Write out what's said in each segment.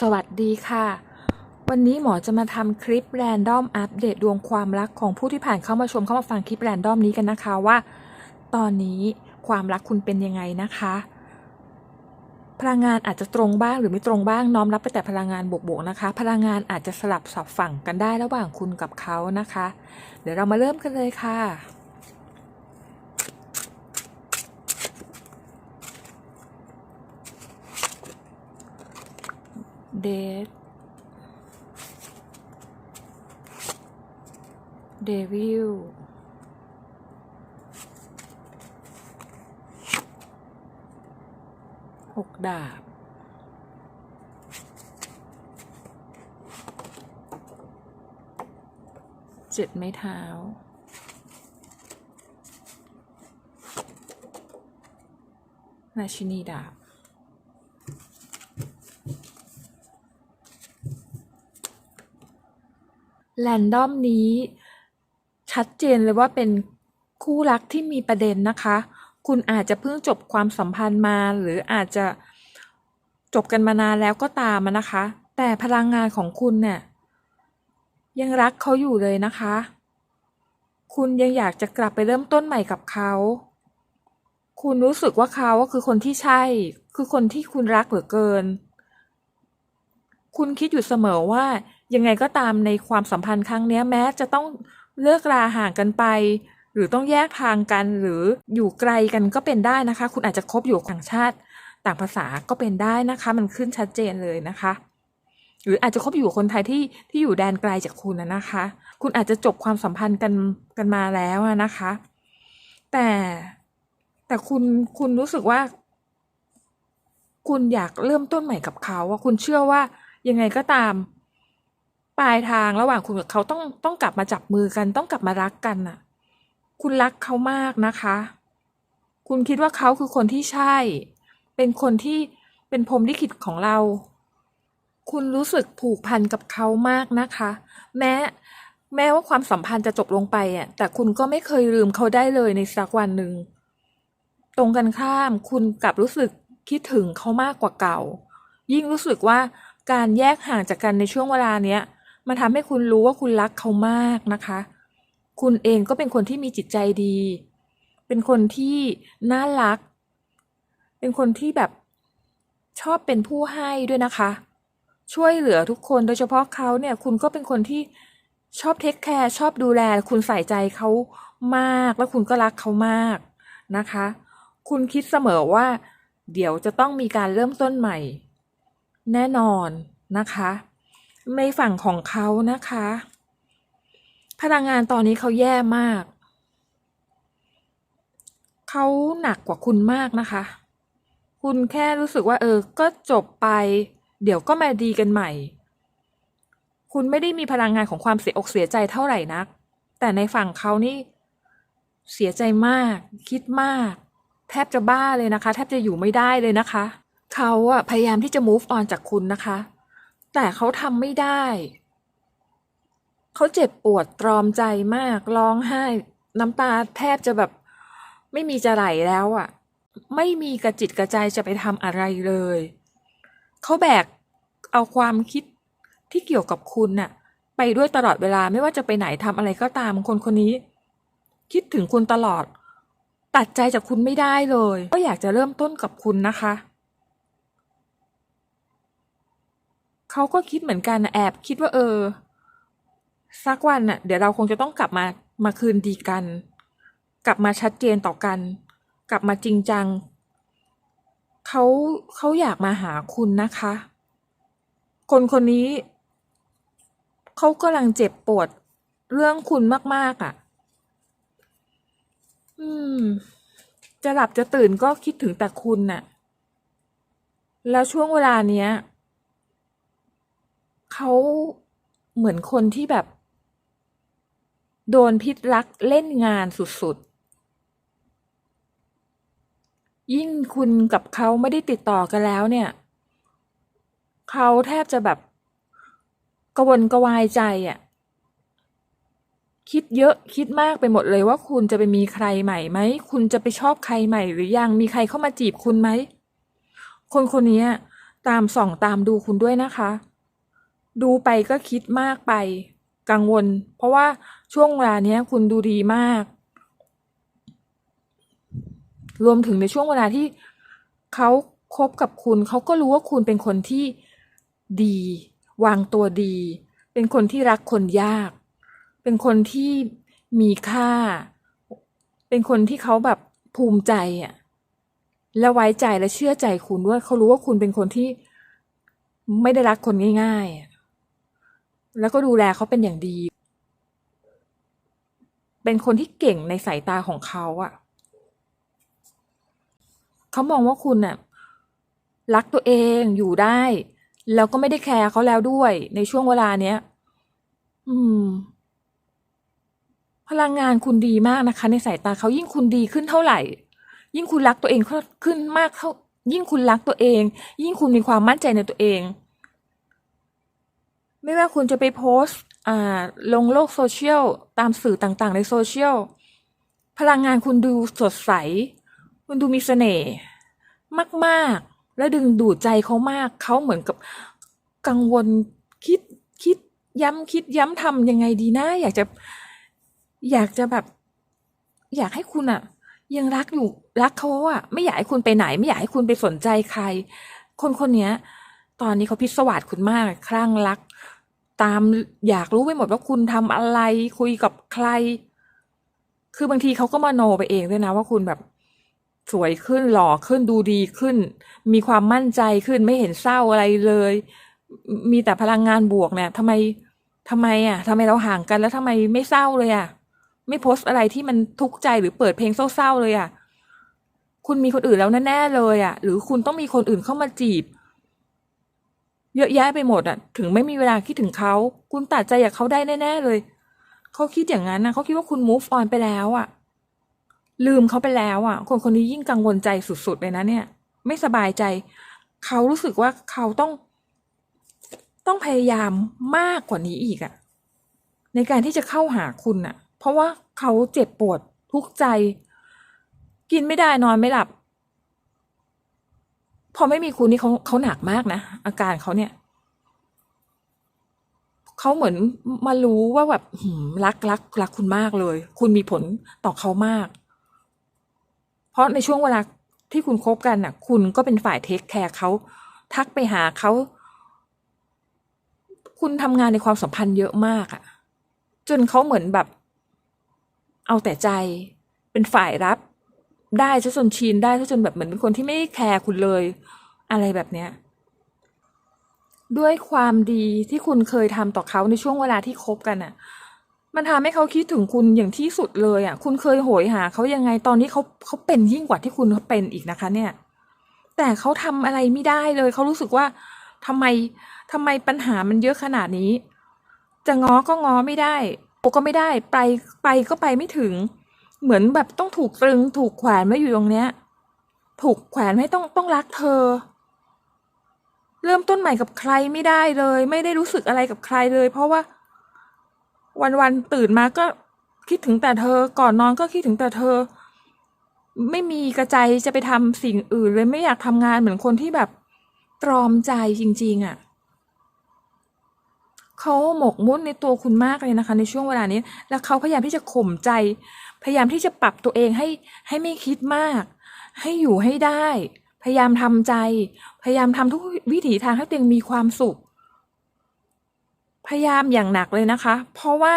สวัสดีค่ะ วันนี้หมอจะมาทำคลิปแรนดอมอัปเดตดวงความรักของผู้ที่ผ่านเข้ามาชมเข้ามาฟังคลิปแรนดอมนี้กันนะคะว่า ตอนนี้ความรักคุณเป็นยังไงนะคะ พลังงานอาจจะตรงบ้างหรือไม่ตรงบ้างน้อมรับไปแต่พลังงานบวกๆนะคะ พลังงานอาจจะสลับสับฝั่งกันได้ระหว่างคุณกับเขานะคะ เดี๋ยวเรามาเริ่มกันเลยค่ะ เดทเดวิลหกดาบเจ็ดไม้เท้าราชินีดาบ แรนดอมนี้ ชัดเจนเลยว่าเป็นคู่รักที่มีประเด็นนะคะ คุณอาจจะเพิ่งจบความสัมพันธ์มา หรืออาจจะจบกันมานานแล้วก็ตามนะคะ แต่พลังงานของคุณเนี่ยยังรักเขาอยู่เลยนะคะ คุณยังอยากจะกลับไปเริ่มต้นใหม่กับเขา คุณรู้สึกว่าเขาก็คือคนที่ใช่ คือคนที่คุณรักเหลือเกิน คุณคิดอยู่เสมอว่า ยังไงก็ตามในความสัมพันธ์ครั้งนี้แม้จะต้องเลิกราห่างกันไป หรือต้องแยกทางกันหรืออยู่ไกลกันก็เป็นได้นะคะ คุณอาจจะคบอยู่ต่างชาติต่างภาษาก็เป็นได้นะคะ มันขึ้นชัดเจนเลยนะคะ หรืออาจจะคบอยู่คนไทยที่ที่อยู่แดนไกลจากคุณนะนะคะ คุณอาจจะจบความสัมพันธ์กันกันมาแล้วนะคะ แต่แต่คุณคุณรู้สึกว่า คุณอยากเริ่มต้นใหม่กับเขาว่าคุณเชื่อว่ายังไงก็ตาม ปลายทางระหว่างคุณกับเขาต้องต้องกลับมาจับมือกัน ต้องกลับมารักกันน่ะ คุณรักเขามากนะคะ คุณคิดว่าเขาคือคนที่ใช่ เป็นคนที่เป็นพรมลิขิตของเรา คุณรู้สึกผูกพันกับเขามากนะคะ แม้แม้ว่าความสัมพันธ์จะจบลงไปอะแต่คุณก็ไม่เคยลืมเขาได้เลยในสักวันหนึ่งตรงกันข้าม คุณกลับรู้สึกคิดถึงเขามากกว่าเก่า ยิ่งรู้สึกว่าการแยกห่างจากกันในช่วงเวลาเนี้ย มันทำให้คุณรู้ว่าคุณรักเขามากนะคะ คุณเองก็เป็นคนที่มีจิตใจดี เป็นคนที่น่ารัก เป็นคนที่แบบชอบเป็นผู้ให้ด้วยนะคะ ช่วยเหลือทุกคนโดยเฉพาะเขาเนี่ย คุณก็เป็นคนที่ชอบเทคแคร์ชอบดูแล คุณใส่ใจเขามากแล้วคุณก็รักเขามากนะคะ คุณคิดเสมอว่า เดี๋ยวจะต้องมีการเริ่มต้นใหม่ แน่นอนนะคะ ในฝั่งของเขานะคะ พลังงานตอนนี้เขาแย่มาก เขาหนักกว่าคุณมากนะคะ คุณแค่รู้สึกว่า เออ ก็จบไป เดี๋ยวก็มาดีกันใหม่ คุณไม่ได้มีพลังงานของความเสียอกเสียใจเท่าไหร่นัก แต่ในฝั่งเขานี่ เสียใจมาก คิดมาก แทบจะบ้าเลยนะคะ แทบจะอยู่ไม่ได้เลยนะคะ เขาอะพยายามที่จะ move on จากคุณนะคะ แต่เขาทำไม่ได้ เขาเจ็บปวดตรอมใจมาก ร้องไห้ น้ำตาแทบจะแบบ ไม่มีจะไหลแล้วอะ่ะ ไม่มีกระจิตกระใจจะไปทำอะไรเลย เขาแบกเอาความคิดที่เกี่ยวกับคุณน่ะ ไปด้วยตลอดเวลาไม่ว่าจะไปไหนทำอะไรก็ตามคนคนนี้ คิดถึงคุณตลอด ตัดใจจากคุณไม่ได้เลย ก็อยากจะเริ่มต้นกับคุณนะคะ เขาก็คิดเหมือนกันนะแอบคิดว่าเออ สักวันน่ะ เดี๋ยวเราคงจะต้องกลับมามาคืนดีกัน กลับมาชัดเจนต่อกัน กลับมาจริงจังเขาเขาอยากมาหาคุณนะคะ คนคนนี้เขากำลังเจ็บปวดเรื่องคุณมาก ๆอะ อืม จะหลับจะตื่นก็คิดถึงแต่คุณน่ะ แล้วช่วงเวลาเนี้ย เขาเหมือนคนที่แบบ โดนพิษรักเล่นงานสุดๆ ยิ่งคุณกับเขาไม่ได้ติดต่อกันแล้วเนี่ย เขาแทบจะแบบกวนกวายใจอะ่ะ คิดเยอะคิดมากไปหมดเลยว่าคุณจะไปมีใครใหม่ไหม คุณจะไปชอบใครใหม่ หรือยังมีใครเข้ามาจีบคุณไหม คนคนนี้ตามส่องตามดูคุณด้วยนะคะ ดูไปก็คิดมากไปกังวล เพราะว่าช่วงเวลาเนี้ยคุณดูดีมาก รวมถึงในช่วงเวลาที่เขาคบกับคุณ เขาก็รู้ว่าคุณเป็นคนที่ดี วางตัวดี เป็นคนที่รักคนยาก เป็นคนที่มีค่า เป็นคนที่เขาแบบภูมิใจอะและไว้ใจและเชื่อใจคุณด้วยเขารู้ว่าคุณเป็นคนที่ไม่ได้รักคนง่าย ๆ แล้วก็ดูแลเขาเป็นอย่างดี เป็นคนที่เก่งในสายตาของเขาอะเขามองว่าคุณน่ะรักตัวเองอยู่ได้ แล้วก็ไม่ได้แคร์เขาแล้วด้วย ในช่วงเวลาเนี้ย อืม พลังงานคุณดีมากนะคะ ในสายตาเขายิ่งคุณดีขึ้นเท่าไหร่ ยิ่งคุณรักตัวเองขึ้นมากเท่า ยิ่งคุณรักตัวเอง ยิ่งคุณมีความมั่นใจในตัวเอง ไม่ว่าคุณจะไปโพสต์ลงโลกโซเชียล ตามสื่อต่างๆ ในโซเชียล พลังงานคุณดูสดใส คุณดูมีเสน่ห์มาก ๆ และดึงดูดใจเขามาก เขาเหมือนกับกังวลคิดคิดย้ำคิดย้ำทำยังไงดีนะ อยากจะอยากจะแบบ อยากให้คุณอะยังรักอยู่รักเขาอะไม่อยากให้คุณไปไหน ไม่อยากให้คุณไปสนใจใคร คนคนเนี้ย ตอนนี้เขาพิศวาสคุณมากคลั่งรัก ตามอยากรู้ไปหมดว่าคุณทำอะไรคุยกับใคร คือบางทีเขาก็มาโนไปเองด้วยนะว่าคุณแบบสวยขึ้นหล่อขึ้นดูดีขึ้น มีความมั่นใจขึ้นไม่เห็นเศร้าอะไรเลย มีแต่พลังงานบวกเนี่ยทำไมทำไมอะทำไมเราห่างกันแล้วทำไมไม่เศร้าเลยอะ ไม่โพสต์อะไรที่มันทุกข์ใจหรือเปิดเพลงเศร้าๆเลยอะ คุณมีคนอื่นแล้วแน่ๆเลยอะ หรือคุณต้องมีคนอื่นเข้ามาจีบ เยอะแยะไปหมดอะ ถึงไม่มีเวลาคิดถึงเขา คุณตัดใจจากเขาได้แน่ๆเลย เขาคิดอย่างนั้นนะเขาคิดว่าคุณ move on ไปแล้วอะ ลืมเขาไปแล้วอะ คนคนนี้ยิ่งกังวลใจสุดๆเลยนะเนี่ย ไม่สบายใจ เขารู้สึกว่าเขาต้อง ต้องพยายามมากกว่านี้อีกอะ ในการที่จะเข้าหาคุณอะ เพราะว่าเขาเจ็บปวดทุกข์ใจ กินไม่ได้นอนไม่หลับ พอไม่มีคุณนี่เขาเขาหนักมากนะอาการเขาเนี่ยเขาเหมือนมารู้ว่าแบบรักรักรักคุณมากเลย คุณมีผลต่อเขามาก เพราะในช่วงเวลาที่คุณคบกันน่ะ คุณก็เป็นฝ่ายเทคแคร์เขาทักไปหาเขาคุณทำงานในความสัมพันธ์เยอะมากอะจนเขาเหมือนแบบ เอาแต่ใจ เป็นฝ่ายรับ ได้ซะจนชินได้ซะจนแบบเหมือนเป็นคนที่ไม่แคร์คุณเลย อะไรแบบเนี้ยด้วยความดีที่คุณเคยทำต่อเขาในช่วงเวลาที่คบกันอะ มันทำให้เขาคิดถึงคุณอย่างที่สุดเลยอะ คุณเคยโหยหาเขายังไงตอนนี้เขาเขาเป็นยิ่งกว่าที่คุณเป็นอีกนะคะ เนี่ย แต่เขาทำอะไรไม่ได้เลยเขารู้สึกว่าทำไมทำไมปัญหามันเยอะขนาดนี้ จะง้อก็ง้อไม่ได้โอก็ไม่ได้ ไปไปก็ไปไม่ถึง เหมือนแบบต้องถูกตรึง ถูกแขวนไว้อยู่ตรงเนี้ย ถูกแขวนให้ต้องต้องรักเธอ เริ่มต้นใหม่กับใครไม่ได้เลย ไม่ได้รู้สึกอะไรกับใครเลย เพราะว่า วันๆตื่นมาก็คิดถึงแต่เธอ ก่อนนอนก็คิดถึงแต่เธอ ไม่มีกระใจจะไปทำสิ่งอื่นเลยไม่อยากทำงานเหมือนคนที่แบบตรอมใจจริง ๆอะ่ะเขาหมกมุ่นในตัวคุณมากเลยนะคะ ในช่วงเวลานี้ แล้วเขาพยายามที่จะข่มใจ พยายามที่จะปรับตัวเองให้ให้ไม่คิดมาก ให้อยู่ให้ได้ พยายามทำใจ พยายามทำทุกวิถีทางให้ตัวเองมีความสุข พยายามอย่างหนักเลยนะคะ เพราะว่า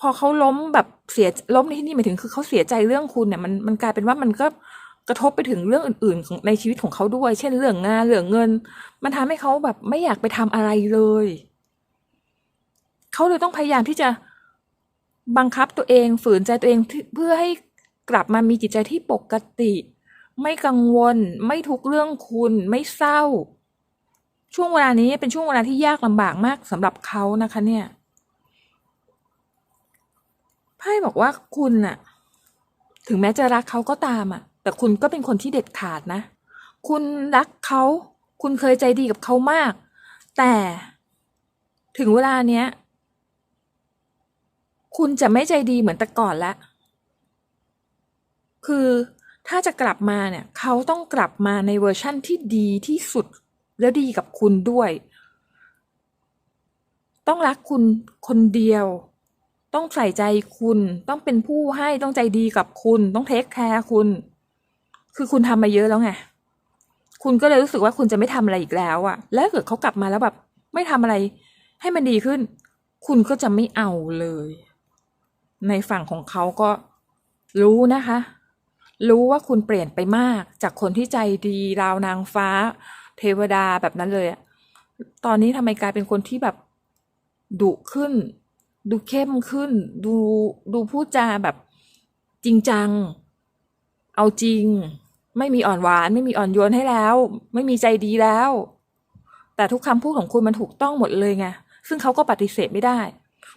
พอเขาล้มแบบเสียล้มในที่นี่หมายถึงคือเขาเสียใจเรื่องคุณเนี่ยมันมันกลายเป็นว่ามันก็กระทบไปถึงเรื่องอื่นๆของในชีวิตของเขาด้วย เช่นเรื่องงานเรื่องเงิน มันทำให้เขาแบบไม่อยากไปทำอะไรเลย เขาเลยต้องพยายามที่จะ บังคับตัวเองฝืนใจตัวเองเพื่อให้กลับมามีจิตใจที่ปกติ ไม่กังวล ไม่ทุกเรื่องคุณไม่เศร้า ช่วงเวลานี้เป็นช่วงเวลาที่ยากลำบากมากสำหรับเขานะคะเนี่ยไพ่บอกว่าคุณน่ะ ถึงแม้จะรักเขาก็ตามอะ แต่คุณก็เป็นคนที่เด็ดขาดนะ คุณรักเขา คุณเคยใจดีกับเขามาก แต่ถึงเวลาเนี้ย คุณจะไม่ใจดีเหมือนแต่ก่อนแล้วคือถ้าจะกลับมาเนี่ยเขาต้องกลับมาในเวอร์ชั่นที่ดีที่สุดแล้วดีกับคุณด้วย ต้องรักคุณคนเดียว ต้องใส่ใจคุณ ต้องเป็นผู้ให้ต้องใจดีกับคุณ ต้องเทคแคร์คุณ คือคุณทำมาเยอะแล้วไงคุณก็เลยรู้สึกว่าคุณจะไม่ทำอะไรอีกแล้วอะแล้วถ้าเกิดเขากลับมาแล้วแบบ ไม่ทำอะไรให้มันดีขึ้น คุณก็จะไม่เอาเลย ในฝั่งของเขาก็รู้นะคะ รู้ว่าคุณเปลี่ยนไปมาก จากคนที่ใจดีราวนางฟ้า เทวดาแบบนั้นเลยอะตอนนี้ทำไมกลายเป็นคนที่แบบดุขึ้น ดูเข้มขึ้น ดูดูพูดจาแบบจริงจัง เอาจริง ไม่มีอ่อนหวาน ไม่มีอ่อนโยนให้แล้ว ไม่มีใจดีแล้ว แต่ทุกคำพูดของคุณมันถูกต้องหมดเลยไงซึ่งเขาก็ปฏิเสธไม่ได้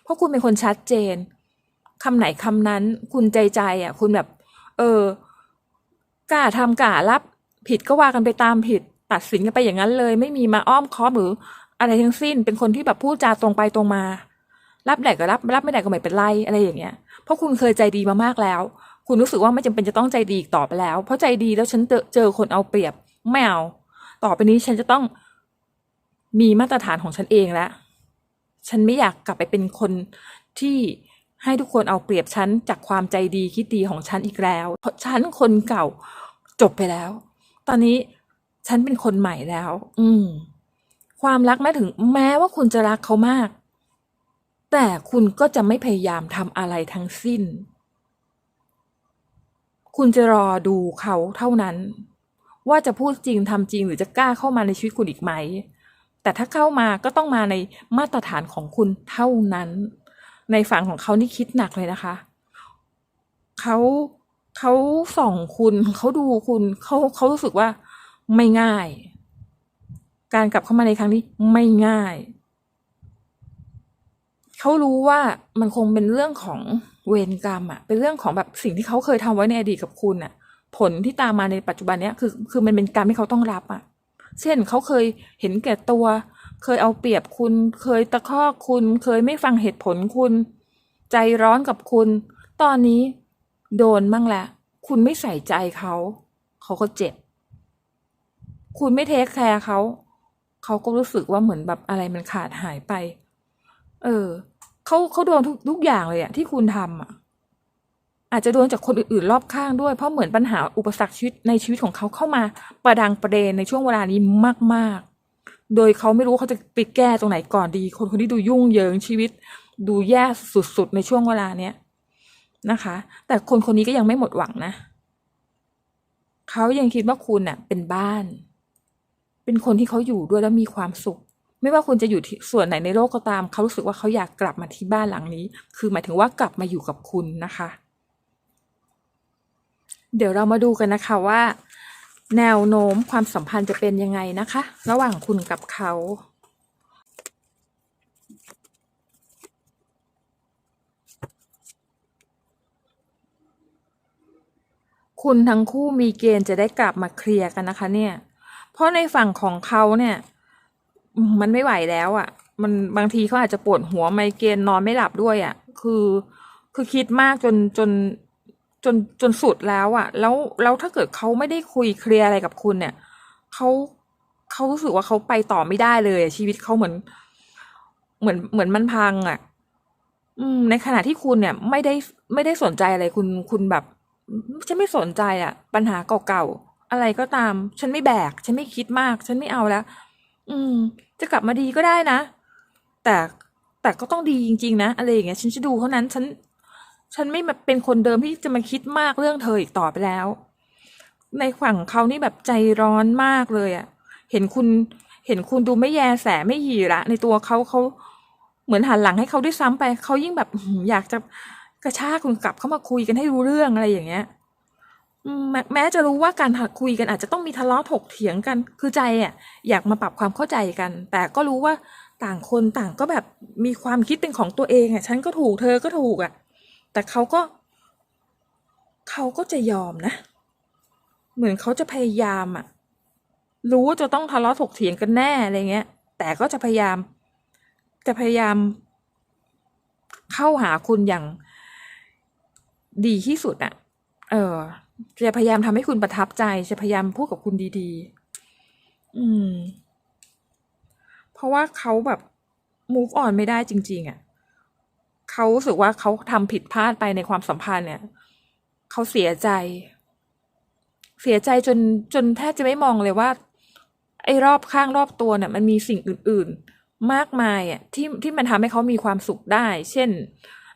เพราะคุณเป็นคนชัดเจน คำไหนคำนั้น คุณใจใจอะ คุณแบบ เออกล้าทำกล้ารับ ผิดก็ว่ากันไปตามผิด ตัดสินกันไปอย่างนั้นเลย ไม่มีมาอ้อมค้อมหรือ อะไรทั้งสิ้น เป็นคนที่แบบพูดจาตรงไปตรงมา รับได้ก็รับ รับไม่ได้ก็ไม่เป็นไรอะไรอย่างเงี้ย เพราะคุณเคยใจดีมามากแล้ว คุณรู้สึกว่าไม่จำเป็นจะต้องใจดีอีกต่อไปแล้ว เพราะใจดีแล้วฉันเจอเจอคนเอาเปรียบไม่เอาต่อไปนี้ฉันจะต้องมีมาตรฐานของฉันเองแล้ว ฉันไม่อยากกลับไปเป็นคนที่ ให้ทุกคนเอาเปรียบฉันจากความใจดีคิดดีของฉันอีกแล้วเพราะฉันคนเก่าจบไปแล้ว ตอนนี้ฉันเป็นคนใหม่แล้ว อืม ความรักแม้ถึงแม้ว่าคุณจะรักเขามาก แต่คุณก็จะไม่พยายามทำอะไรทั้งสิ้น คุณจะรอดูเขาเท่านั้น ว่าจะพูดจริงทำจริงหรือจะกล้าเข้ามาในชีวิตคุณอีกไหม แต่ถ้าเข้ามาก็ต้องมาในมาตรฐานของคุณเท่านั้น ในฝั่งของเขานี่คิดหนักเลยนะคะ เขาเขาส่องคุณเขาดูคุณเขาเขารู้สึกว่าไม่ง่าย การกลับเข้ามาในครั้งนี้ไม่ง่าย เขารู้ว่ามันคงเป็นเรื่องของเวรกรรมอะเป็นเรื่องของแบบสิ่งที่เขาเคยทำไว้ในอดีตกับคุณอะผลที่ตามมาในปัจจุบันเนี้ยคือคือมันเป็นกรรมที่เขาต้องรับอะเช่นเขาเคยเห็นแก่ตัว เคยเอาเปรียบคุณ เคยตะคอกคุณ เคยไม่ฟังเหตุผลคุณ ใจร้อนกับคุณ ตอนนี้ โดนมั่งแหละ คุณไม่ใส่ใจเขา เขาก็เจ็บ คุณไม่เทคแคร์เขา เขาก็รู้สึกว่าเหมือนแบบอะไรมันขาดหายไป เออ เขาเขาโดนทุกทุกอย่างเลยอะที่คุณทำอะอาจจะโดนจากคนอื่นๆรอบข้างด้วย เพราะเหมือนปัญหาอุปสรรคชีวิตในชีวิตของเขาเข้ามาประดังประเดนในช่วงเวลานี้มาก ๆ โดยเขาไม่รู้เขาจะไปแก้ตรงไหนก่อนดี คนคนที่ดูยุ่งเหยิงชีวิต ดูแย่สุดๆในช่วงเวลาเนี้ยนะคะ แต่คนคนนี้ก็ยังไม่หมดหวังนะเขายังคิดว่าคุณน่ะ เป็นบ้าน เป็นคนที่เขาอยู่ด้วยแล้วมีความสุข ไม่ว่าคุณจะอยู่ที่ส่วนไหนในโลกก็ตามเขารู้สึกว่าเขาอยากกลับมาที่บ้านหลังนี้ คือหมายถึงว่ากลับมาอยู่กับคุณนะคะ เดี๋ยวเรามาดูกันนะคะว่า แนวโน้มความสัมพันธ์จะเป็นยังไงนะคะ ระหว่างคุณกับเขาคุณทั้งคู่มีเกณฑ์จะได้กลับมาเคลียร์กันนะคะ เนี่ย เพราะในฝั่งของเขาเนี่ยมมันไม่ไหวแล้วอะ่ะ มันบางทีเขาอาจจะปวดหัวไมเกรนนอนไม่หลับด้วยอะ่ะ คือ คือคิดมากจนจน จนจนสุดแล้วอะแล้วแล้วถ้าเกิดเขาไม่ได้คุยเคลียร์อะไรกับคุณเนี่ยเขาเขารู้สึกว่าเขาไปต่อไม่ได้เลยชีวิตเขาเหมือน เหมือนเหมือนมันพังอะ่ะอืม ในขณะที่คุณเนี่ยไม่ได้ไม่ได้สนใจอะไรคุณคุณแบบฉันไม่สนใจอะปัญหาเก่าๆอะไรก็ตาม ฉันไม่แบก ฉันไม่คิดมาก ฉันไม่เอาแล้ว อืม จะกลับมาดีก็ได้นะ แต่แต่ก็ต้องดีจริง ๆ นะอะไรอย่างเงี้ย ฉันจะดูเท่านั้น ฉัน ฉันไม่เป็นคนเดิมที่จะมาคิดมากเรื่องเธออีกต่อไปแล้ว ในฝั่งเขานี่แบบใจร้อนมากเลยอะเห็นคุณ เห็นคุณดูไม่แยแสไม่หยีระในตัวเขาเขาเหมือนหันหลังให้เขาด้วยซ้ำไป เขายิ่งแบบอยากจะกระชากคุณกลับเข้ามาคุยกันให้รู้เรื่องอะไรอย่างเงี้ยแม้แม้จะรู้ว่าการคุยกันอาจจะต้องมีทะเลาะถกเถียงกัน คือใจอะ อยากมาปรับความเข้าใจกัน แต่ก็รู้ว่าต่างคนต่างก็แบบมีความคิดเป็นของตัวเองอะ ฉันก็ถูกเธอก็ถูกอะ แต่เขาก็ เขาก็จะยอมนะ เหมือนเขาจะพยายามอะรู้ว่าจะต้องทะเลาะถกเถียงกันแน่อะไรเงี้ย แต่ก็จะพยายาม จะพยายาม เข้าหาคุณอย่างดีที่สุดอะเออ จะพยายามทำให้คุณประทับใจ จะพยายามพูดกับคุณดีๆ อืม เพราะว่าเขาแบบ move on ไม่ได้จริง ๆอะ่ะ เขารู้สึกว่าเขาทำผิดพลาดไปในความสัมพันธ์เนี่ย เขาเสียใจ เสียใจจนจนแทบจะไม่มองเลยว่า ไอ้รอบข้างรอบตัวเนี่ย มันมีสิ่งอื่น ๆ มากมายอะที่ที่มันทำให้เขามีความสุขได้ เช่น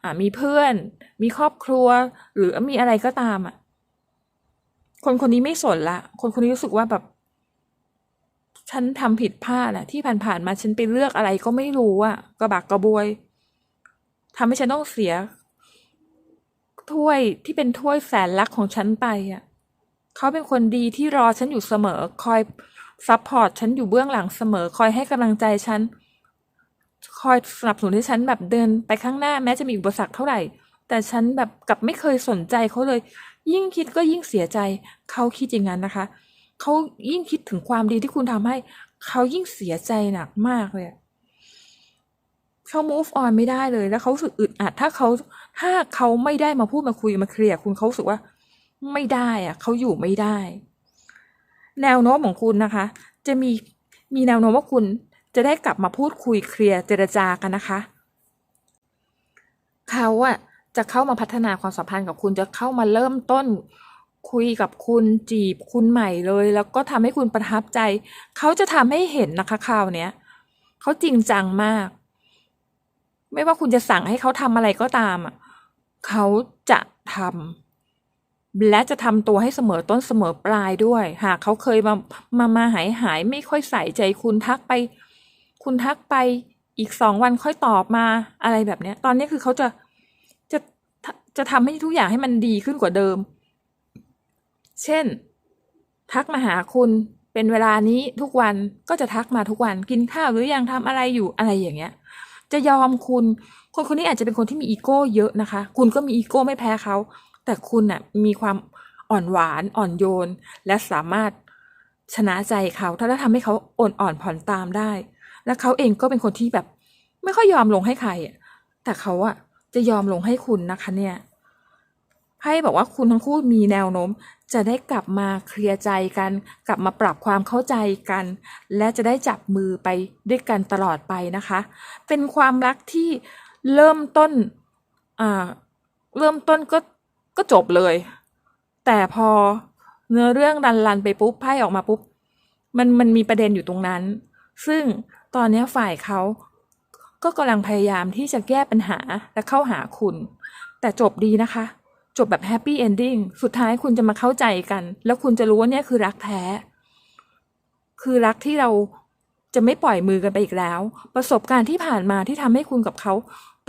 อ่ามีเพื่อน มีครอบครัว หรือมีอะไรก็ตามอะ คนคนนี้ไม่สนละ คนคนนี้รู้สึกว่าแบบฉันทำผิดพลาดอะที่ผ่านๆมาฉันไปเลือกอะไรก็ไม่รู้อะกระบักกระบวย ทำให้ฉันต้องเสีย ถ้วยที่เป็นถ้วยแสนรักของฉันไปอะเขาเป็นคนดีที่รอฉันอยู่เสมอ คอยซัพพอร์ตฉันอยู่เบื้องหลังเสมอ คอยให้กำลังใจฉัน คอยสนับสนุนให้ฉันแบบเดินไปข้างหน้าแม้จะมีอุปสรรคเท่าไหร่ แต่ฉันแบบกลับไม่เคยสนใจเขาเลย ยิ่งคิดก็ยิ่งเสียใจ เขาคิดอย่างนั้นนะคะ เขายิ่งคิดถึงความดีที่คุณทำให้ เขายิ่งเสียใจหนักมากเลยอะ เขา move on ไม่ได้เลย แล้วเขาสึกอึดอัด ถ้าเขาถ้าเขาไม่ได้มาพูดมาคุยมาเคลียร์คุณเขาสึกว่า ไม่ได้อะเขาอยู่ไม่ได้ แนวโน้มของคุณนะคะ จะมีมีแนวโน้มว่าคุณจะได้กลับมาพูดคุยเคลียร์เจรจากันนะคะ เขาอะจะเข้ามาพัฒนาความสัมพันธ์กับคุณจะเข้ามาเริ่มต้นคุยกับคุณจีบคุณใหม่เลย แล้วก็ทำให้คุณประทับใจ เขาจะทำให้เห็นนะคะคราวเนี้ยเขาจริงจังมาก ไม่ว่าคุณจะสั่งให้เขาทำอะไรก็ตามอะเขาจะทำและจะทำตัวให้เสมอต้นเสมอปลายด้วย หากเขาเคยมามามาหายหายไม่ค่อยใส่ใจคุณทักไป คุณทักไปอีกสองวันค่อยตอบมาอะไรแบบเนี้ย ตอนนี้คือเขาจะจะจะทำให้ทุกอย่างให้มันดีขึ้นกว่าเดิม เช่น ทักมาหาคุณเป็นเวลานี้ทุกวันก็จะทักมาทุกวันกินข้าวหรือยังทำอะไรอยู่อะไรอย่างเงี้ย จะยอมคุณ คนคนนี้อาจจะเป็นคนที่มีอีโก้เยอะนะคะ คุณก็มีอีโก้ไม่แพ้เขา แต่คุณน่ะมีความอ่อนหวานอ่อนโยน และสามารถชนะใจเขา ถ้าทำให้เขาอ่อนอ่อนผ่อนตามได้ และเขาเองก็เป็นคนที่แบบ ไม่ค่อยยอมลงให้ใครแต่เขาอะจะยอมลงให้คุณนะคะเนี่ย ไพ่บอกว่าคุณทั้งคู่มีแนวโน้ม จะได้กลับมาเคลียร์ใจกัน กลับมาปรับความเข้าใจกัน และจะได้จับมือไปด้วยกันตลอดไปนะคะ เป็นความรักที่เริ่มต้นอ่าเริ่มต้นก็ก็จบเลย แต่พอเนื้อเรื่องรันรันไปปุ๊บไพ่ออกมาปุ๊บ มันมันมีประเด็นอยู่ตรงนั้น ซึ่งตอนนี้ฝ่ายเขาก็กำลังพยายามที่จะแก้ปัญหาและเข้าหาคุณ แต่จบดีนะคะ จบแบบแฮปปี้เอนดิ้งสุดท้ายคุณจะมาเข้าใจกัน แล้วคุณจะรู้ว่าเนี่ยคือรักแท้ คือรักที่เราจะไม่ปล่อยมือกันไปอีกแล้ว ประสบการณ์ที่ผ่านมาที่ทำให้คุณกับเขา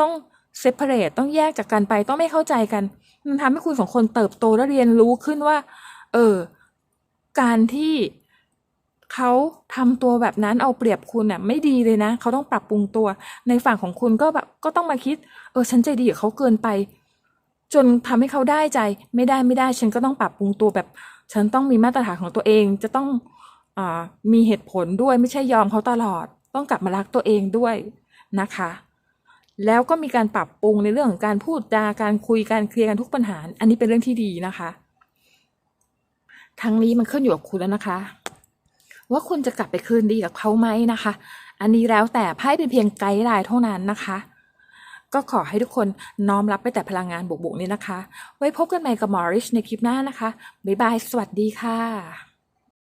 ต้องเซ p เ r a t e ต้องแยกจากกันไปต้องไม่เข้าใจกันมันทำให้คุณสองคนเติบโตและเรียนรู้ขึ้นว่า เออ การที่เขาทำตัวแบบนั้นเอาเปรียบคุณน่ะ ไม่ดีเลยนะ เขาต้องปรับปรุงตัว ในฝั่งของคุณก็แบบก็ต้องมาคิด เออ ฉันใจดีกับเขาเกินไป จนทำให้เขาได้ใจไม่ได้ไม่ได้ ฉันก็ต้องปรับปรุงตัวแบบ ฉันต้องมีมาตรฐานของตัวเองจะต้องอมีเหตุผลด้วยไม่ใช่ยอมเขาตลอด ต้องกลับมารักตัวเองด้วยนะคะ แล้วก็มีการปรับปรุงในเรื่องของการพูดจาการคุยการเคลียร์กันทุกปัญหา อันนี้เป็นเรื่องที่ดีนะคะ ทั้งนี้มันขึ้นอยู่กับคุณแล้วนะคะ ว่าคุณจะกลับไปคืนดีกับเขาไหมนะคะ อันนี้แล้วแต่ไพ่เป็นเพียงไกด์ไลน์เท่านั้นนะคะ ก็ขอให้ทุกคนน้อมรับไปแต่พลังงานบวกๆนี้นะคะ ไว้พบกันใหม่กับมอริชในคลิปหน้านะคะ บ๊ายบาย สวัสดีค่ะ